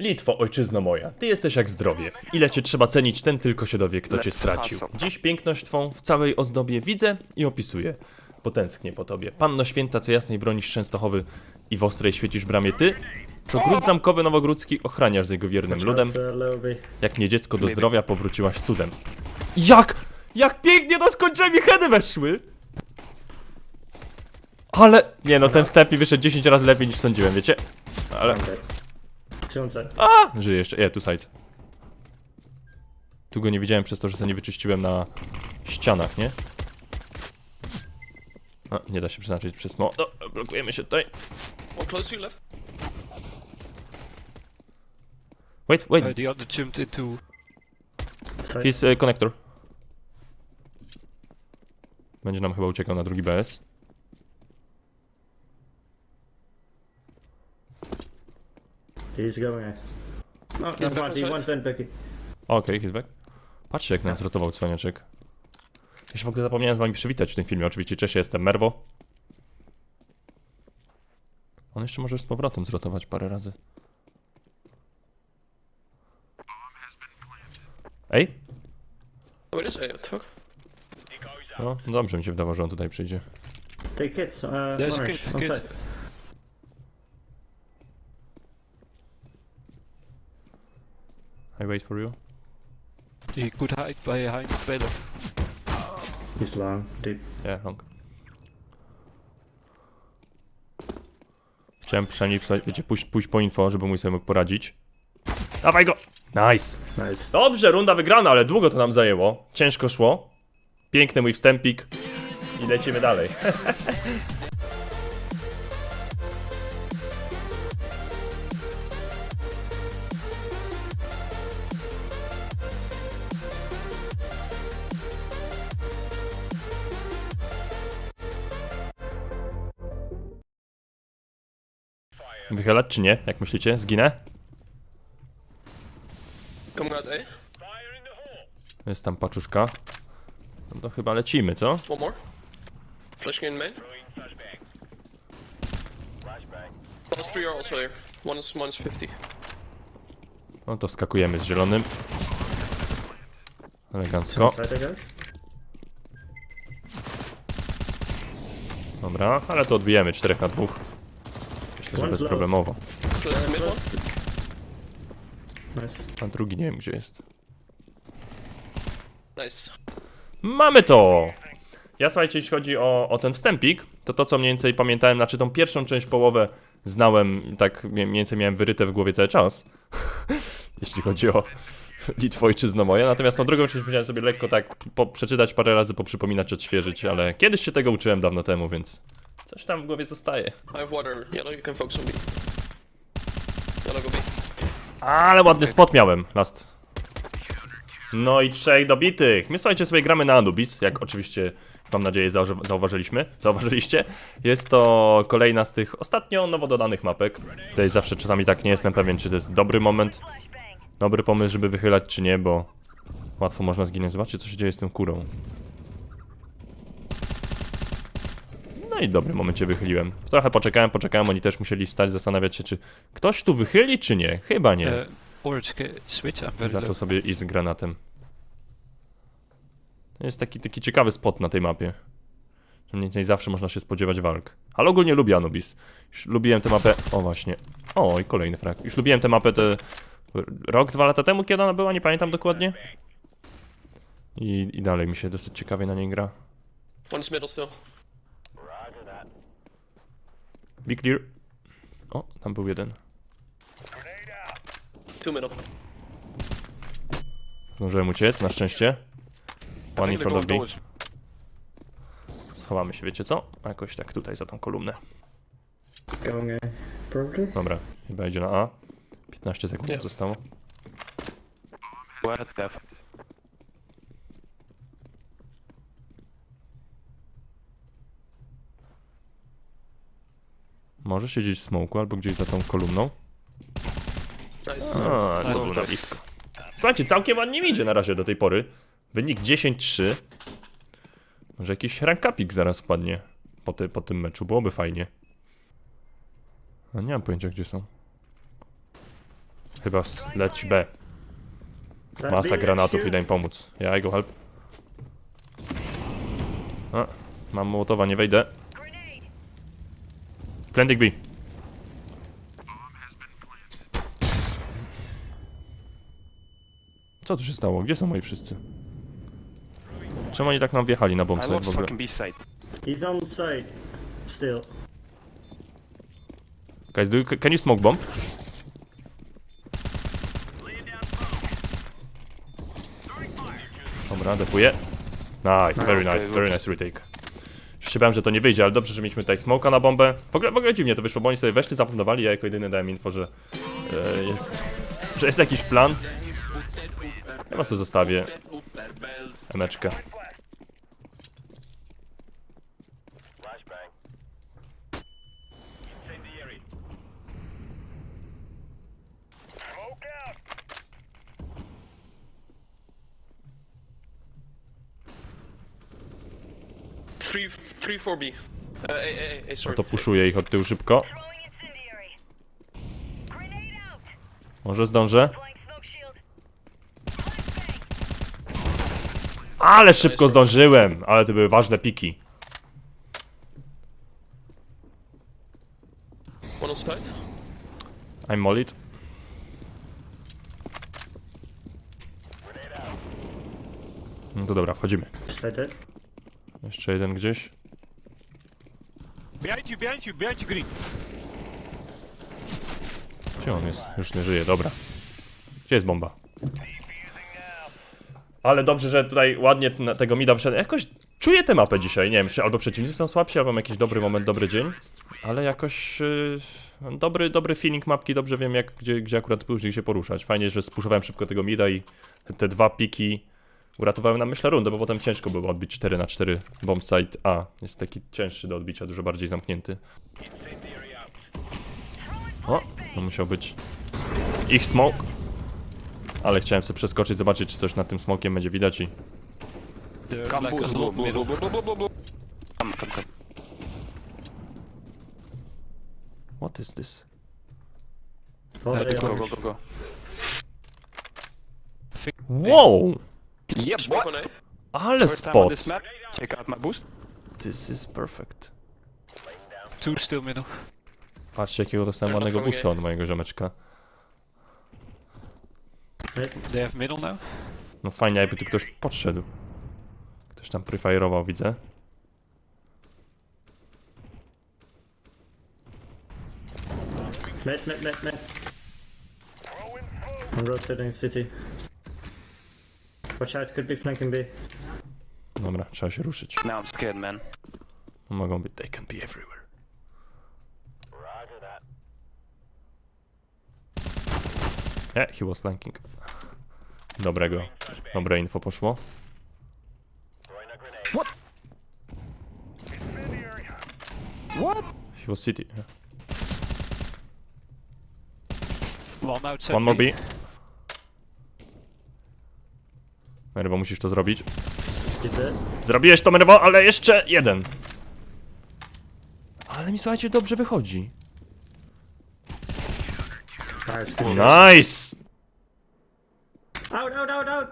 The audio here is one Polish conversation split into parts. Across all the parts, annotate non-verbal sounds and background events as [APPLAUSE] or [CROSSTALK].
Litwo, ojczyzno moja, ty jesteś jak zdrowie. Ile cię trzeba cenić, ten tylko się dowie, kto cię stracił. Dziś piękność twą w całej ozdobie widzę i opisuję. Potęsknię po tobie. Panno święta, co jasnej bronisz Częstochowy i w ostrej świecisz bramie ty, co gród zamkowy nowogródzki ochraniasz z jego wiernym ludem, jak nie dziecko do zdrowia powróciłaś cudem. Jak? Jak pięknie do skończenia mi hedy weszły! Ale... Nie no, ten wstęp mi wyszedł 10 razy lepiej niż sądziłem, wiecie? Ale... Side. A! Żyje jeszcze. Nie, tu side. Tu go nie widziałem przez to, że sobie nie wyczyściłem na ścianach, nie? A, nie da się przeznaczyć przez mo... No, blokujemy się tutaj. One close to you left. Wait, wait. Uh, the other jumped into. He's uh, connector. Będzie nam chyba uciekał na drugi BS. He's going. No, no, one. Okej, he's back. Patrzcie jak nam zrotował cwaniaczek. Ja się w ogóle zapomniałem z wami przywitać w tym filmie. Oczywiście cześć, ja jestem Merwo. On jeszcze może z powrotem zrotować parę razy. Ej? It is A, what the fuck? No, dobrze mi się wydawało, że on tutaj przyjdzie. Take kids. Uh, There's a orange, kid, on kid. side. I wait for you. He could hide behind the pillar. He's long, deep. Yeah, long. Chciałem przynajmniej, przynajmniej, wiecie, pójść, pójść po info, żeby mój sobie mógł poradzić. Dawaj go! Nice! Nice. Dobrze, runda wygrana, ale długo to nam zajęło. Ciężko szło. Piękny mój wstępik. I lecimy dalej. [LAUGHS] Wychylać czy nie? Jak myślicie? Zginę? Out A. Jest tam paczuszka. No to chyba lecimy, co? One more. Flashing in main. Last three are also here. One is minus 50. No to wskakujemy z zielonym. Elegancko. I guess. Dobra, ale to odbijemy 4 na 2. Myślę, że One's bezproblemowo. So that's the mid one. Nice. A drugi nie wiem gdzie jest. Nice. Mamy to! Ja słuchajcie, jeśli chodzi o, o ten wstępik, to to co mniej więcej pamiętałem, znaczy tą pierwszą część połowę znałem, tak mniej mniej więcej miałem wyryte w głowie cały czas. [LAUGHS] jeśli chodzi o Litwo ojczyzno moje, natomiast tą drugą część musiałem sobie lekko tak po, przeczytać parę razy, poprzypominać, odświeżyć, ale kiedyś się tego uczyłem dawno temu, więc coś tam w głowie zostaje. I have water. Yellow, you can focus on B. Yellow, go B. Ale ładny spot miałem, last. No i trzech dobitych. My słuchajcie sobie gramy na Anubis, jak oczywiście mam nadzieję zauwa- zauważyliśmy, zauważyliście. Jest to kolejna z tych ostatnio nowo dodanych mapek. Tutaj zawsze czasami tak nie jestem pewien, czy to jest dobry moment, dobry pomysł, żeby wychylać, czy nie, bo łatwo można zginąć. Zobaczcie, co się dzieje z tym kurą. No i w dobrym momencie wychyliłem. Trochę poczekałem, poczekałem, oni też musieli stać, zastanawiać się, czy ktoś tu wychyli, czy nie. Chyba nie. Uh, orange switch. Very Zaczął sobie iść z granatem. To jest taki, taki ciekawy spot na tej mapie. Mniej więcej zawsze można się spodziewać walk. Ale ogólnie lubię Anubis. Już lubiłem tę mapę... O właśnie. O, i kolejny frag. Już lubiłem tę mapę te... Rok, dwa lata temu, kiedy ona była, nie pamiętam dokładnie. I, I dalej mi się dosyć ciekawie na niej gra. One is middle still. Be clear. O, tam był jeden. Two middle. Zdążyłem uciec, na szczęście. One in front of doors. Schowamy się, wiecie co? Jakoś tak tutaj za tą kolumnę. Going A. Probably. Dobra, chyba idzie na A. 15 sekund Nie. zostało. What the f- Może siedzieć w smoku albo gdzieś za tą kolumną. Nice. A, Nice. na blisko. Słuchajcie, całkiem ładnie mi idzie na razie do tej pory. Wynik 10-3. Może jakiś rankapik zaraz wpadnie po, ty, po tym meczu, byłoby fajnie. No nie mam pojęcia gdzie są. Chyba s- leci B. Masa granatów, idę im pomóc. Ja I go help. A, mam mołotowa, nie wejdę. Planting B. Co tu się stało? Gdzie są moi wszyscy? Czemu oni tak nam wjechali na I lost w ogóle? fucking B side. He's on site. Still. Guys, do you, can you smoke bomb? Dobra, defuję. Nice, very nice, very nice retake. Już się bałem, że to nie wyjdzie, ale dobrze, że mieliśmy tutaj smoka na bombę. W ogóle, w ogóle dziwnie to wyszło, bo oni sobie weszli, zaplantowali, ja jako jedyny dałem info, że e, jest, [LAUGHS] że jest jakiś plan. Ja tu zostawię emeczkę. Three, three, four B. Uh, A, A, A, A, sorry. To puszuję ich od tyłu szybko. Może zdążę. Ale szybko zdążyłem, ale to były ważne piki. One on side. I'm mollied. No to dobra, wchodzimy. Jeszcze jeden gdzieś. Behind you, behind you, behind you, green. Gdzie on jest? Już nie żyje, dobra. Gdzie jest bomba? Ale dobrze, że tutaj ładnie tego mida wszedł. Jakoś czuję tę mapę dzisiaj. Nie wiem, czy albo przeciwnicy są słabsi, albo mam jakiś dobry moment, dobry dzień. Ale jakoś yy, dobry, dobry feeling mapki, dobrze wiem jak, gdzie, gdzie akurat później się poruszać. Fajnie, że spuszowałem szybko tego mida i te dwa piki uratowały nam myślę rundę, bo potem ciężko było odbić 4 na 4 bombsite A. Jest taki cięższy do odbicia, dużo bardziej zamknięty. O, to musiał być ich smoke. Ale chciałem sobie przeskoczyć, zobaczyć czy coś nad tym smokiem będzie widać i... Come. Come, come, come. What is this? Go, go, go, go. Wow! Yep, what? Ale spot! Check out my boost. This is perfect. Two still middle. Patrzcie jakiego dostałem They're not ładnego throwing boosta od mojego ziomeczka. They have middle now. No fajnie, jakby tu ktoś podszedł. Ktoś tam prefire'ował, widzę. Mid, mid, mid, mid. I'm rotating city. Watch out, could be flanking B. Dobra, trzeba się ruszyć. Now I'm scared, man. Mogą być, they can be everywhere. Nie, he was flanking. Dobrego, dobre info poszło. What? He was city. yeah. One outside. One more B. Merwo, musisz to zrobić. Dead. Zrobiłeś to, Merwo, ale jeszcze jeden. Ale mi słuchajcie, dobrze wychodzi. Nice, good. Nice! Out, out, out, out!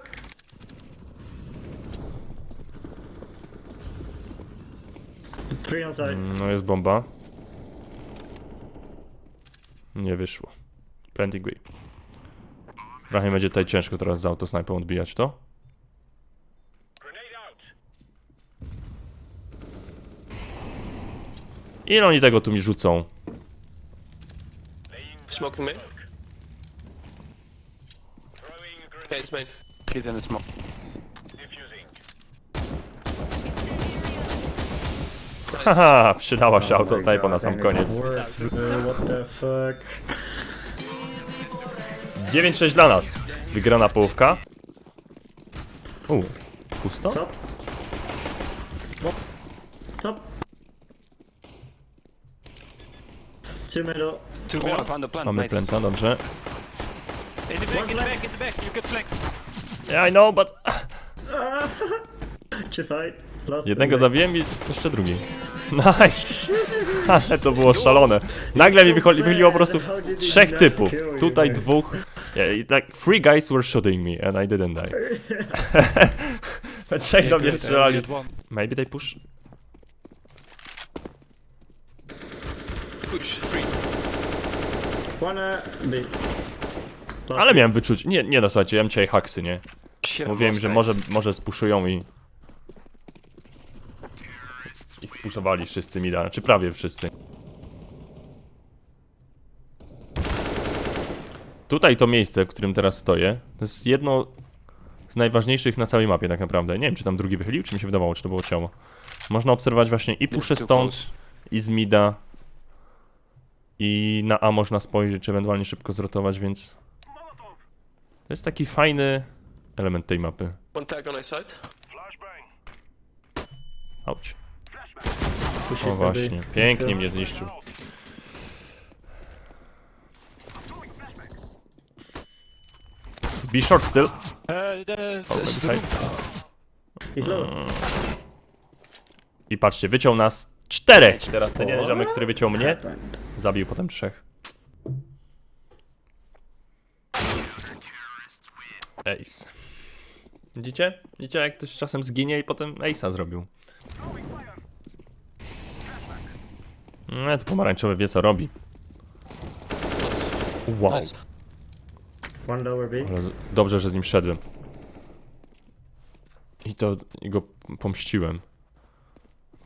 Three on side. No jest bomba. Nie wyszło. Planting B. Trochę będzie tutaj ciężko teraz z autosnajpą odbijać to. Ile oni tego tu mi rzucą? Smoking main. Yeah, it's main. He's in the smoke. Haha, przydała się my autosnajpa na sam koniec. worked, bro, What the fuck? 9-6 dla nas. Wygrana połówka. U, pusto? Top. Two middle. Two middle. found the plant. Mamy nice. plenta, dobrze. In the back, in the back, in the back. You get flanked. Yeah, I know, but... Side. Last Jednego zabiłem i jeszcze drugi. Nice! [LAUGHS] Ale to było szalone. Nagle mi wychodzi- wychodziło po prostu trzech typów. Tutaj dwóch, Yeah, like three guys were shooting me and I didn't die. We [LAUGHS] trzech do mnie strzelali. one. Maybe they push. Push, three. One uh, B. Last Ale miałem wyczuć. Nie, nie no słuchajcie, ja mam dzisiaj haksy, nie? Mówiłem, że może, może spuszują i... I spuszowali wszyscy mi da, czy prawie wszyscy. Tutaj to miejsce, w którym teraz stoję, to jest jedno z najważniejszych na całej mapie tak naprawdę. Nie wiem, czy tam drugi wychylił, czy mi się wydawało, czy to było ciało. Można obserwować właśnie i puszę stąd, i z mida, i na A można spojrzeć, czy ewentualnie szybko zrotować, więc... To jest taki fajny element tej mapy. One tag on side. Auć. O właśnie, pięknie mnie zniszczył. Be short still. Oh. I patrzcie, wyciął nas czterech. Teraz ten jeden ziomek, który wyciął mnie, zabił potem trzech. Ace. Widzicie? Widzicie jak ktoś czasem zginie i potem Ace'a zrobił. Nie, to pomarańczowy wie co robi. Wow. Nice. One lower B. Ale dobrze, że z nim szedłem. I to i go pomściłem.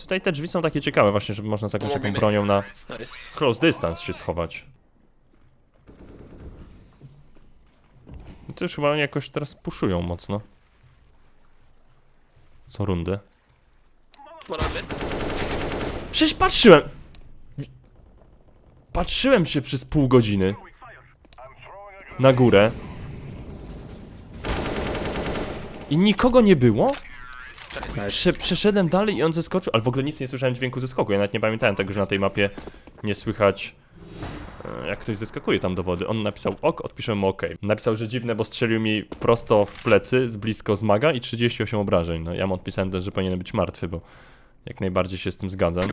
Tutaj te drzwi są takie ciekawe właśnie, żeby można z jakąś taką bronią na close distance się schować. To już chyba oni jakoś teraz puszują mocno. Co rundę. Przecież patrzyłem! Patrzyłem się przez pół godziny. Na górę. I nikogo nie było? Prze przeszedłem dalej i on zeskoczył, ale w ogóle nic nie słyszałem dźwięku zeskoku. Ja nawet nie pamiętałem tego, że na tej mapie nie słychać e, jak ktoś zeskakuje tam do wody. On napisał ok, odpiszę mu ok. Napisał, że dziwne, bo strzelił mi prosto w plecy, z blisko zmaga i 38 obrażeń. No ja mu odpisałem też, że powinien być martwy, bo jak najbardziej się z tym zgadzam.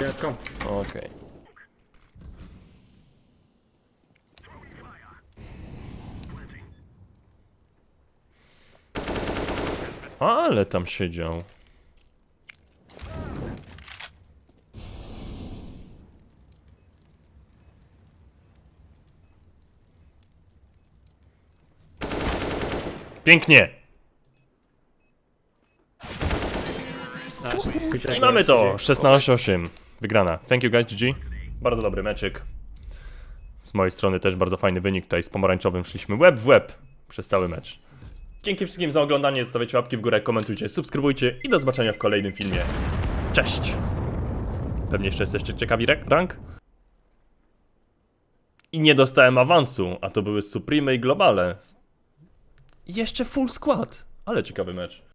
Yeah, come. Ale tam siedział. Pięknie! I mamy to! 16-8. Wygrana. Thank you guys, GG. Bardzo dobry meczyk. Z mojej strony też bardzo fajny wynik. Tutaj z pomarańczowym szliśmy łeb w łeb przez cały mecz. Dzięki wszystkim za oglądanie. Zostawiajcie łapki w górę, komentujcie, subskrybujcie i do zobaczenia w kolejnym filmie. Cześć! Pewnie jeszcze jesteście ciekawi rank? I nie dostałem awansu, a to były Supreme i Globale. I jeszcze full skład. Ale ciekawy mecz.